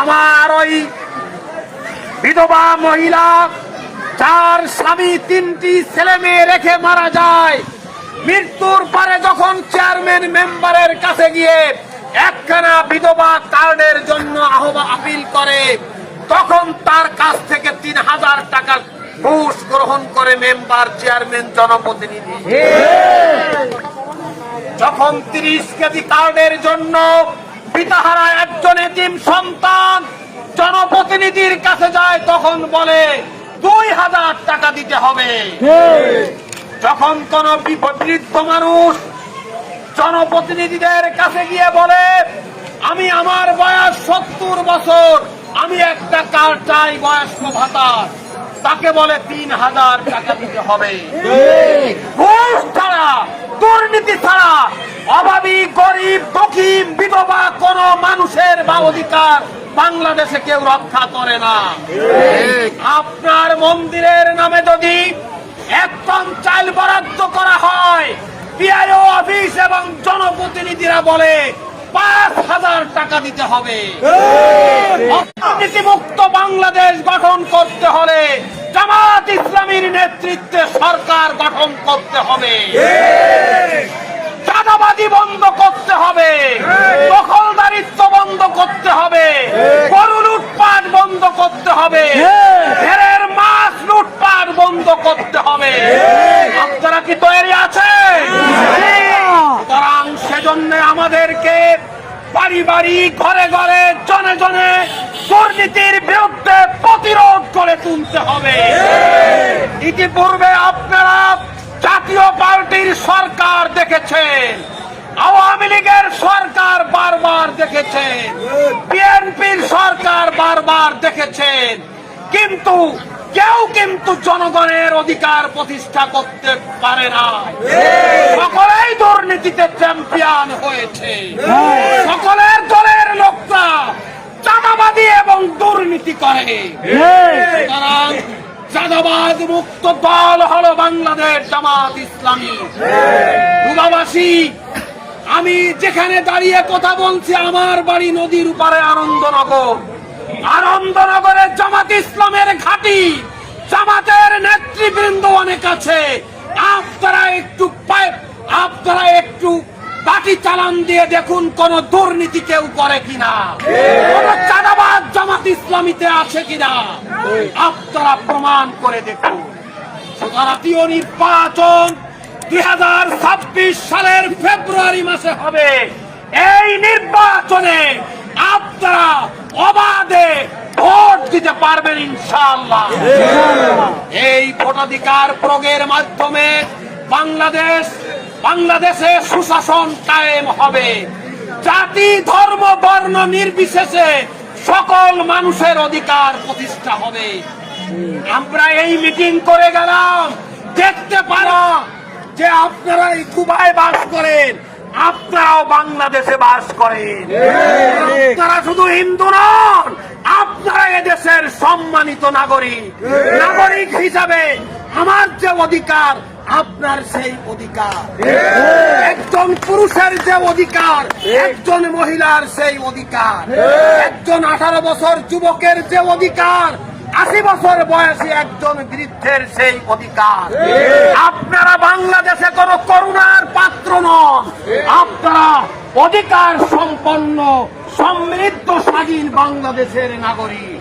আমার ওই বিধবা মহিলা চার স্বামী তিনটি ছেলে মেয়ে রেখে মারা যায় মৃত্যুর পরে যখন চেয়ারম্যান মেম্বারের কাছে গিয়ে একখানা বিধবা কার্ডের জন্য আহ্বান আপিল করে তখন তার কাছ থেকে তিন হাজার টাকা ঘুষ গ্রহণ করে মেম্বার চেয়ারম্যান জনপ্রতিনিধি। যখন তিরিশ কেজি কার্ডের জন্য পিতাহারা একজন এতিম সন্তান, জনপ্রতিনিধির কাছে যায়, তখন বলে, দুই হাজার টাকা দিতে হবে। যখন কোন বৃদ্ধ মানুষ জনপ্রতিনিধিদের কাছে গিয়ে বলে, আমি আমার বয়স সত্তর বছর, আমি একটা কার চাই বয়স্ক ভাতা তাকে বলে, তিন হাজার টাকা দিতে হবে ঘুষ ছাড়া দুর্নীতি ছাড়া অভাবী গরিব বিধবা কোন মানুষের বা অধিকার বাংলাদেশে কেউ রক্ষা করে না। আপনার মন্দিরের নামে যদি এক টন চাল বরাদ্দ করা হয় পিআইও অফিস এবং জনপ্রতিনিধিরা বলে পাঁচ হাজার টাকা দিতে হবে। মুক্ত বাংলাদেশ গঠন করতে হলে জামাত ইসলামীর নেতৃত্বে সরকার গঠন করতে হবে। চাঁদাবাজি বন্ধ করতে হবে। দখলদারিত্ব বন্ধ করতে হবে। গরু লুটপাট বন্ধ করতে হবে। ঘেরের মাছ লুটপাট বন্ধ করতে হবে। আপনারা কি তৈরি আছে সুতরাং সেজন্য আমাদেরকে বাড়ি বাড়ি, ঘরে ঘরে, জনে জনে দুর্নীতির বিরুদ্ধে প্রতিরোধ করে তুলতে হবে। ইতিপূর্বে আপনারা জাতীয় পার্টির সরকার দেখেছেন। আওয়ামী লীগের সরকার বারবার দেখেছেন বিএনপির সরকার বারবার দেখেছেন কিন্তু কেউ কিন্তু জনগণের অধিকার প্রতিষ্ঠা করতে পারে না। সকলেই দুর্নীতিতে চ্যাম্পিয়ন হয়েছে। সকলের দলের লোকরা চাঁদাবাদী এবং দুর্নীতি করে। সুতরাং চাঁদাবাদ মুক্ত দল হলো বাংলাদেশ জামাত ইসলামী। দুবাবাসী আমি যেখানে দাঁড়িয়ে কথা বলছি, আমার বাড়ি নদীর উপরে আনন্দনগর। আনন্দনগরে জামাত ইসলামের ঘাঁটি, জামাতের নেতৃবৃন্দ অনেক আছে। আপনারা একটু আপনারা একটু বাটি চালান দিয়ে দেখুন কোন দুর্নীতি কেউ করে কিনা। কোন চাঁদাবাদ জামাত ইসলামীতে আছে কিনা। আপনারা প্রমাণ করে দেখুন। নির্বাচন দুই সালের ফেব্রুয়ারি মাসে হবে। এই নির্বাচনে আপনারা অবাধে ভোট দিতে পারবেন ইনশাআল্লাহ। এই ভোটাধিকার প্রয়োগের মাধ্যমে বাংলাদেশ, বাংলাদেশে সুশাসন কায়েম হবে। জাতি, ধর্ম, বর্ণ নির্বিশেষে সকল মানুষের অধিকার প্রতিষ্ঠা হবে। আমরা এই মিটিং করে গেলাম। দেখতে পারা যে আপনারা এই কুবায় বাস করেন। আপনারাও বাংলাদেশে বাস করেন। আপনারা শুধু হিন্দু নন আপনারা এদেশের সম্মানিত নাগরিক। নাগরিক হিসাবে আমার যে অধিকার আপনার সেই অধিকার। একজন পুরুষের যে অধিকার একজন মহিলার সেই অধিকার। একজন আঠারো বছর যুবকের যে অধিকার আশি বছর বয়সী একজন বৃদ্ধের সেই অধিকার। আপনারা বাংলাদেশে কোনো করুণার পাত্র নন। আপনারা অধিকার সম্পন্ন সমৃদ্ধ স্বাধীন বাংলাদেশের নাগরিক।